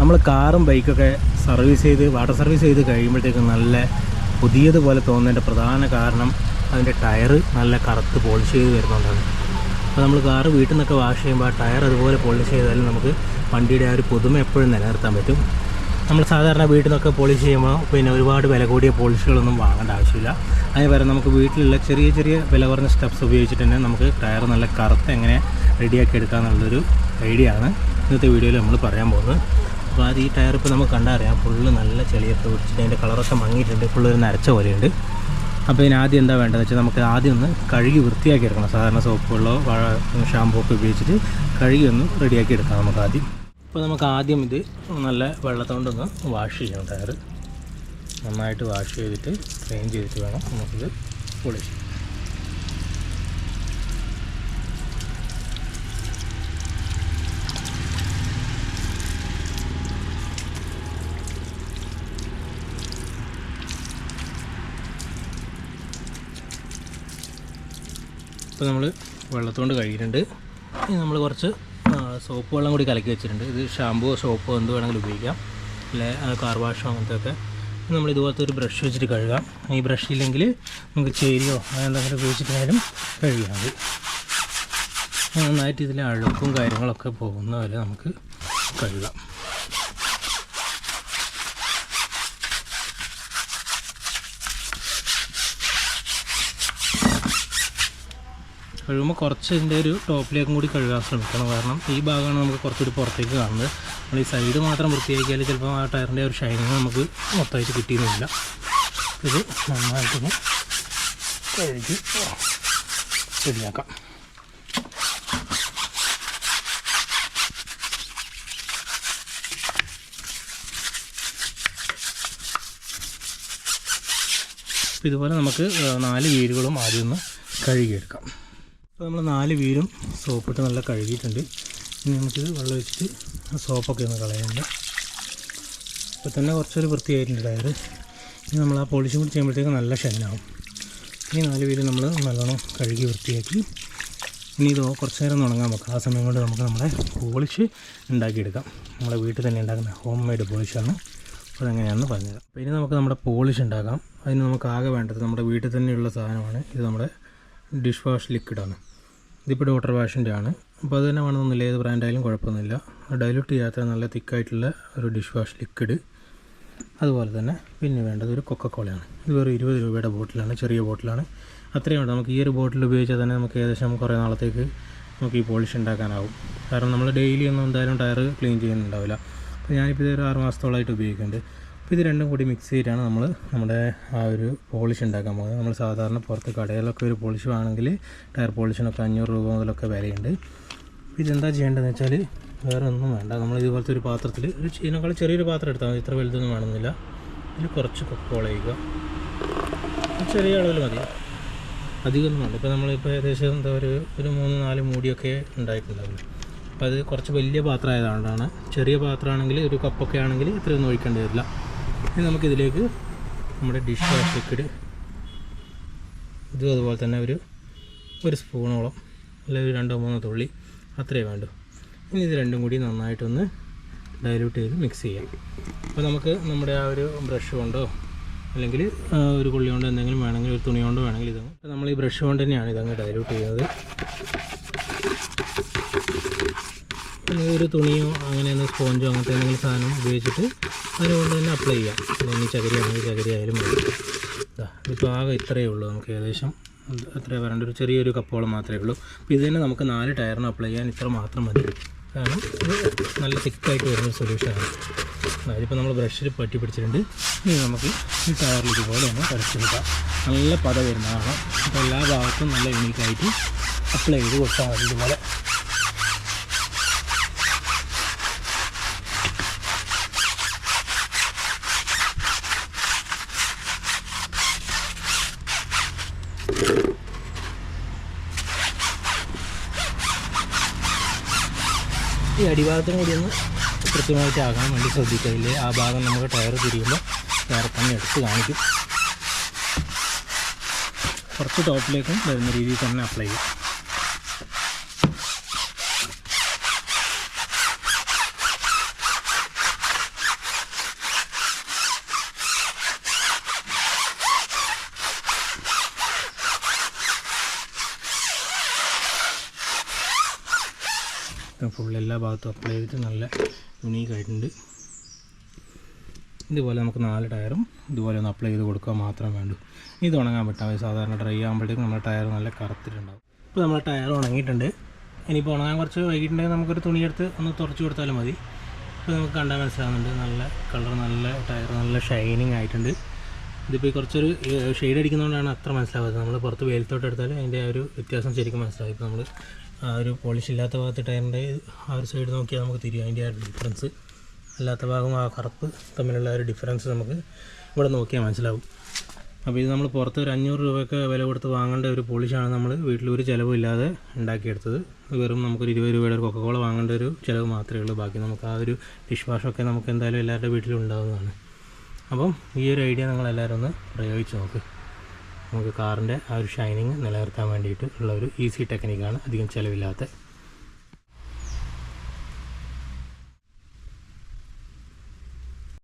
നമ്മൾ കാറും ബൈക്കൊക്കെ സർവീസ് ചെയ്ത് വാട്ടർ സർവീസ് ചെയ്ത് കഴിയുമ്പോഴത്തേക്കും നല്ല പുതിയതുപോലെ തോന്നേണ്ട പ്രധാന കാരണം അതിന്റെ ടയർ നല്ല കറുത്ത് പോളിഷ് ചെയ്ത് വരുന്നുണ്ടാണ്. അപ്പോൾ നമ്മൾ കാറ് വീട്ടിൽ നിന്നൊക്കെ വാഷ് ചെയ്യുമ്പോൾ ആ ടയർ അതുപോലെ പോളിഷ് ചെയ്താലും നമുക്ക് വണ്ടിയുടെ ആ ഒരു പുതുമ എപ്പോഴും നിലനിർത്താൻ പറ്റും. നമ്മൾ സാധാരണ വീട്ടിൽ നിന്നൊക്കെ പോളിഷ് ചെയ്യുമ്പോൾ പിന്നെ ഒരുപാട് വില കൂടിയ പോളിഷുകളൊന്നും വാങ്ങേണ്ട ആവശ്യമില്ല. അതിന് പകരം നമുക്ക് വീട്ടിലുള്ള ചെറിയ ചെറിയ വില കുറഞ്ഞ സ്റ്റെപ്സ് ഉപയോഗിച്ചിട്ട് തന്നെ നമുക്ക് ടയർ നല്ല കറുത്ത് എങ്ങനെ റെഡിയാക്കി എടുക്കാമെന്നുള്ളൊരു ഐഡിയ ആണ് ഇന്നത്തെ വീഡിയോയിൽ നമ്മൾ പറയാൻ പോകുന്നത്. അപ്പോൾ അത് ഈ ടയർ ഇപ്പോൾ നമുക്ക് കണ്ടറിയാം ഫുള്ള് നല്ല ചെളിയൊക്കെ പിടിച്ചിട്ട് അതിന്റെ കളറൊക്കെ മങ്ങിയിട്ടുണ്ട്. ഫുള്ള് ഒരു നരച്ച പോലെയുണ്ട്. അപ്പോൾ ഇതിന് ആദ്യം എന്താ വേണ്ടതെന്ന് വെച്ചാൽ നമുക്ക് ആദ്യം ഒന്ന് കഴുകി വൃത്തിയാക്കി എടുക്കണം. സാധാരണ സോപ്പ് വെള്ളമോ ഷാമ്പൂ ഒക്കെ ഉപയോഗിച്ചിട്ട് കഴുകി ഒന്ന് റെഡിയാക്കി എടുക്കാം നമുക്ക് ആദ്യം. ഇപ്പോൾ നമുക്ക് ആദ്യം ഇത് നല്ല വെള്ളത്തോണ്ടൊന്ന് വാഷ് ചെയ്യണം ടയർ നന്നായിട്ട് വാഷ് ചെയ്തിട്ട് ക്ലീൻ ചെയ്തിട്ട് വേണം നമുക്കിത് പോളിഷ് ഇപ്പോൾ നമ്മൾ വെള്ളത്തോണ്ട് കഴുകിയിട്ടുണ്ട്. ഇനി നമ്മൾ കുറച്ച് സോപ്പ് വെള്ളം കൂടി കലക്കി വെച്ചിട്ടുണ്ട്. ഇത് ഷാമ്പുവോ സോപ്പോ എന്ത് വേണമെങ്കിലും ഉപയോഗിക്കാം. അല്ലെ കാർ വാഷോ അങ്ങനത്തെ ഒക്കെ നമ്മൾ ഇതുപോലത്തെ ഒരു ബ്രഷ് വെച്ചിട്ട് കഴുകാം. ഈ ബ്രഷ് ഇല്ലെങ്കിൽ നമുക്ക് ചേരിയോ അങ്ങനെ എന്തെങ്കിലും ഉപയോഗിച്ചിട്ടായാലും കഴുകിയാൽ മതി. നന്നായിട്ട് ഇതിലെ അഴുക്കും കാര്യങ്ങളൊക്കെ പോകുന്ന വരെ നമുക്ക് കഴുകാം. കഴുകുമ്പോൾ കുറച്ച് ഇതിന്റെ ഒരു ടോപ്പിലേക്കും കൂടി കഴുകാൻ ശ്രമിക്കണം. കാരണം ഈ ഭാഗമാണ് നമുക്ക് കുറച്ചുകൂടി പുറത്തേക്ക് കാണുന്നത്. നമ്മൾ ഈ സൈഡ് മാത്രം വൃത്തിയാക്കിയാൽ ചിലപ്പോൾ ആ ടയറിന്റെ ഒരു ഷൈനിങ് നമുക്ക് മൊത്തമായിട്ട് കിട്ടിയിരുന്നില്ല. ഇത് നന്നായിട്ടൊന്ന് കഴുകി ശരിയാക്കാം ഇതുപോലെ നമുക്ക് നാല് വീലുകളും ആദ്യം ഒന്ന് കഴുകിയെടുക്കാം. അപ്പോൾ നമ്മൾ നാല് വീലും സോപ്പിട്ട് നല്ല കഴുകിയിട്ടുണ്ട്. ഇനി നമുക്കിത് വെള്ളം ഒഴിച്ചിട്ട് ആ സോപ്പൊക്കെ ഒന്ന് കളയുന്നുണ്ട് ഇപ്പോൾ തന്നെ കുറച്ചൊരു വൃത്തിയായിട്ടുണ്ട് ടയർ. ഇനി നമ്മൾ ആ പോളിഷ് കൂടി ചെയ്യുമ്പോഴത്തേക്ക് നല്ല ഷൈനാവും ഈ നാല് വീൽ നമ്മൾ നല്ലോണം കഴുകി വൃത്തിയാക്കി. ഇനി ഇത് കുറച്ച് നേരം ഉണങ്ങാൻ വെക്കാം. ആ സമയം കൊണ്ട് നമുക്ക് നമ്മുടെ പോളിഷ് ഉണ്ടാക്കിയെടുക്കാം. നമ്മളെ വീട്ടിൽ തന്നെ ഉണ്ടാക്കുന്ന ഹോം മെയ്ഡ് പോളിഷാണ് അപ്പോൾ അതെങ്ങനെയാണെന്ന് പറഞ്ഞുതരാം. അപ്പോൾ ഇനി നമുക്ക് നമ്മുടെ പോളിഷ് ഉണ്ടാക്കാം. അതിന് നമുക്ക് ആകെ വേണ്ടത് നമ്മുടെ വീട്ടിൽ തന്നെയുള്ള സാധനമാണ്. ഇത് നമ്മുടെ ഡിഷ് വാഷ് ലിക്വിഡാണ്. ഇതിപ്പോൾ ഡോട്ടർ വാഷിന്റെ ആണ് അപ്പോൾ അത് തന്നെ വേണമെന്നില്ല ഏത് ബ്രാൻഡായാലും കുഴപ്പമൊന്നുമില്ല. ഡൈല്യൂട്ട് ചെയ്യാത്ത നല്ല തിക്കായിട്ടുള്ള ഒരു ഡിഷ് വാഷ് ലിക്വിഡ് അതുപോലെ തന്നെ പിന്നെ വേണ്ടത് ഒരു കൊക്കക്കോളയാണ് ഇത് വെറും ഇരുപത് രൂപയുടെ ബോട്ടിലാണ് ചെറിയ ബോട്ടിലാണ്. അത്രയും വേണ്ട നമുക്ക് ഈ ഒരു ബോട്ടിൽ ഉപയോഗിച്ചാൽ തന്നെ നമുക്ക് ഏകദേശം കുറേ നാളത്തേക്ക് നമുക്ക് ഈ പോളിഷ് ഉണ്ടാക്കാനാവും. കാരണം നമ്മൾ ഡെയിലി ഒന്നും എന്തായാലും ടയർ ക്ലീൻ ചെയ്യുന്നുണ്ടാവില്ല. അപ്പോൾ ഞാനിപ്പോൾ ഇത് ഒരു ആറ് മാസത്തോളമായിട്ട് ഉപയോഗിക്കുന്നുണ്ട്. അപ്പോൾ ഇത് രണ്ടും കൂടി മിക്സ് ചെയ്തിട്ടാണ് നമ്മൾ നമ്മുടെ ആ ഒരു പോളിഷ് ഉണ്ടാക്കാൻ പോകുന്നത്. നമ്മൾ സാധാരണ പുറത്ത് കടയിലൊക്കെ ഒരു പോളിഷ് വേണമെങ്കിൽ ടയർ പോളിഷിനൊക്കെ അഞ്ഞൂറ് രൂപ മുതലൊക്കെ വിലയുണ്ട്. അപ്പോൾ ഇതെന്താ ചെയ്യേണ്ടതെന്ന് വെച്ചാൽ വേറെ ഒന്നും വേണ്ട. നമ്മൾ ഇതുപോലത്തെ ഒരു പാത്രത്തിൽ ഒരു ഇതിനേക്കാൾ ചെറിയൊരു പാത്രം എടുത്താൽ മതി. ഇത്ര വലുതൊന്നും വേണമെന്നില്ല. ഇതിൽ കുറച്ച് കൊക്കോള ചെയ്യുക ചെറിയ അളവിൽ മതി. അധികമൊന്നും വേണ്ട. ഇപ്പോൾ നമ്മളിപ്പോൾ ഏകദേശം എന്താ ഒരു ഒരു മൂന്ന് നാല് മൂടിയൊക്കെ ഉണ്ടായിട്ടുണ്ടാവില്ല അപ്പോൾ അത് കുറച്ച് വലിയ പാത്രം ആയതുകൊണ്ടാണ്. ചെറിയ പാത്രമാണെങ്കിൽ ഒരു കപ്പൊക്കെ ആണെങ്കിൽ ഇത്രയൊന്നും ഒഴിക്കേണ്ടി വരില്ല. ഇനി നമുക്കിതിലേക്ക് നമ്മുടെ ഡിഷ് വാഷ് ലിക്വിഡ് ഇതും അതുപോലെ തന്നെ ഒരു ഒരു സ്പൂണോളം അല്ലെങ്കിൽ ഒരു രണ്ടോ മൂന്നോ തുള്ളി അത്രയേ വേണ്ടൂ. ഇനി ഇത് രണ്ടും കൂടി നന്നായിട്ടൊന്ന് ഡൈല്യൂട്ട് ചെയ്ത് മിക്സ് ചെയ്യാം. അപ്പോൾ നമുക്ക് നമ്മുടെ ആ ഒരു ബ്രഷ് കൊണ്ടോ അല്ലെങ്കിൽ ഒരു കൊള്ളി കൊണ്ടോ എന്തെങ്കിലും വേണമെങ്കിൽ ഒരു തുണി കൊണ്ടോ വേണമെങ്കിൽ ഇത് അപ്പോൾ നമ്മൾ ഈ ബ്രഷ് കൊണ്ട് തന്നെയാണ് ഇതങ്ങ് ഡൈല്യൂട്ട് ചെയ്യുന്നത്. ഒരു തുണിയോ അങ്ങനെ സ്പോഞ്ചോ അങ്ങനത്തെ എന്തെങ്കിലും സാധനം ഉപയോഗിച്ചിട്ട് അതുകൊണ്ട് തന്നെ അപ്ലൈ ചെയ്യാം. ഇനി ചകിരി ആണെങ്കിൽ ചകിരി ആയാലും മതി. ഇപ്പോൾ ഇതിപ്പോൾ ആകെ ഇത്രയേ ഉള്ളൂ നമുക്ക് ഏകദേശം. അത്ര വരേണ്ട. ഒരു ചെറിയൊരു കപ്പോളം മാത്രമേ ഉള്ളൂ. അപ്പോൾ ഇത് തന്നെ നമുക്ക് നാല് ടയറിന് അപ്ലൈ ചെയ്യാൻ ഇത്ര മാത്രം മതി. കാരണം ഇത് നല്ല തിക്കായിട്ട് വരുന്ന സൊല്യൂഷനാണ് അതിപ്പോൾ നമ്മൾ ബ്രഷിൽ പറ്റി പിടിച്ചിട്ടുണ്ട്. ഇനി നമുക്ക് ഈ ടയറിൽ ഇതുപോലെ ഒന്ന് പരച്ചെടുക്കാം നല്ല പത വരുന്നതാണ്. അപ്പോൾ എല്ലാ ഭാഗത്തും നല്ല യൂണീക്കായിട്ട് അപ്ലൈ ചെയ്ത് കൊടുത്താൽ മതി ഇതുപോലെ. ഈ അടിഭാഗത്തും കൂടി ഒന്ന് കൃത്യമായിട്ട് ആകാൻ വേണ്ടി ശ്രദ്ധിക്കയില്ലേ ആ ഭാഗം നമുക്ക് ടയർ തിരിയുമ്പോൾ ടയർ തന്നെ എടുത്ത് കാണിക്കും. കുറച്ച് ടോപ്പിലേക്കും വരുന്ന രീതിയിൽ തന്നെ അപ്ലൈ ചെയ്യും. ഫുൾ എല്ലാ ഭാഗത്തും അപ്ലൈ ചെയ്തിട്ട് നല്ല യുണീക്ക് ആയിട്ടുണ്ട്. ഇതുപോലെ നമുക്ക് നാല് ടയറും ഇതുപോലെ ഒന്ന് അപ്ലൈ ചെയ്ത് കൊടുക്കുക മാത്രം വേണ്ടൂ. ഇത് ഉണങ്ങാൻ പറ്റാം. സാധാരണ ഡ്രൈ ആകുമ്പോഴത്തേക്കും നമ്മുടെ ടയർ നല്ല കറുത്തിട്ടുണ്ടാവും. ഇപ്പോൾ നമ്മുടെ ടയർ ഉണങ്ങിയിട്ടുണ്ട്. ഇനിയിപ്പോൾ ഉണങ്ങാൻ കുറച്ച് വൈകിട്ടുണ്ടെങ്കിൽ നമുക്കൊരു തുണിയെടുത്ത് ഒന്ന് തുറച്ച് കൊടുത്താലും മതി. ഇപ്പോൾ നമുക്ക് കണ്ടാൽ മനസ്സിലാകുന്നുണ്ട് നല്ല കളർ നല്ല ടയർ നല്ല ഷൈനിങ് ആയിട്ടുണ്ട്. ഇതിപ്പോൾ കുറച്ചൊരു ഷെയ്ഡ് അടിക്കുന്നതുകൊണ്ടാണ് അത്ര മനസ്സിലാവാത്തത്. നമ്മൾ പുറത്ത് വെയിലത്തോട്ട് എടുത്താൽ അതിന്റെ ഒരു വ്യത്യാസം ശരിക്കും മനസ്സിലാവും. ഇപ്പോൾ നമ്മൾ ആ ഒരു പോളിഷ് ഇല്ലാത്ത ഭാഗത്ത് ടയറിന്റെ ആ ഒരു സൈഡ് നോക്കിയാൽ നമുക്ക് തിരിയും. അതിന്റെ ആ ഡിഫറൻസ് അല്ലാത്ത ഭാഗം ആ കറുപ്പ് തമ്മിലുള്ള ഒരു ഡിഫറൻസ് നമുക്ക് ഇവിടെ നോക്കിയാൽ മനസ്സിലാവും. അപ്പോൾ ഇത് നമ്മൾ പുറത്ത് ഒരു അഞ്ഞൂറ് രൂപയൊക്കെ വില കൊടുത്ത് വാങ്ങേണ്ട ഒരു പോളിഷാണ് നമ്മൾ വീട്ടിലൊരു ഒരു ചിലവും ഇല്ലാതെ ഉണ്ടാക്കിയെടുത്തത്. വെറും നമുക്കൊരു ഇരുപത് രൂപയുടെ ഒരു കൊക്കക്കോള വാങ്ങേണ്ട ഒരു ചിലവ് മാത്രമേ ഉള്ളൂ. ബാക്കി നമുക്ക് ആ ഒരു ഡിഷ് വാഷൊക്കെ നമുക്ക് എന്തായാലും എല്ലാവരുടെ വീട്ടിലും ഉണ്ടാകുന്നതാണ് അപ്പം ഈ ഒരു ഐഡിയ നിങ്ങൾ എല്ലാവരും ഒന്ന് പ്രയോഗിച്ച് നോക്ക്. നമുക്ക് കാറിന്റെ ആ ഒരു ഷൈനിങ് നിലനിർത്താൻ വേണ്ടിയിട്ട് ഉള്ള ഒരു ഈസി ടെക്നിക്കാണ് അധികം ചിലവില്ലാത്ത